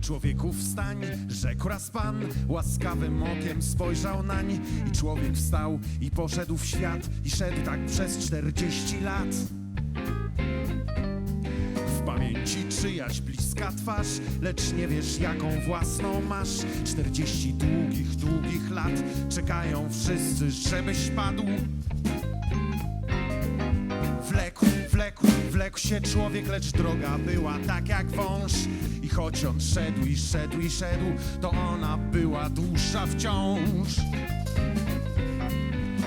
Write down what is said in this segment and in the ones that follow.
Człowieku wstań, rzekł raz Pan, łaskawym okiem spojrzał nań i człowiek wstał i poszedł w świat i szedł tak przez czterdzieści lat. Pamięci czyjaś bliska twarz, lecz nie wiesz jaką własną masz. Czterdzieści długich, długich lat czekają wszyscy, żebyś padł. Wlekł, wlekł, wlekł się człowiek, lecz droga była tak jak wąż. I choć on szedł i szedł i szedł, to ona była dłuższa wciąż.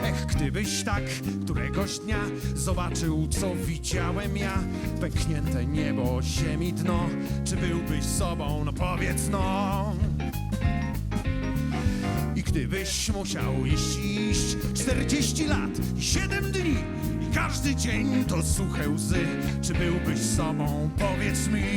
Ech, gdybyś tak któregoś dnia zobaczył, co widziałem ja, pęknięte niebo, ziemi dno, czy byłbyś sobą, no powiedz no. I gdybyś musiał iść, iść 40 lat i 7 dni i każdy dzień to suche łzy, czy byłbyś sobą, powiedz mi.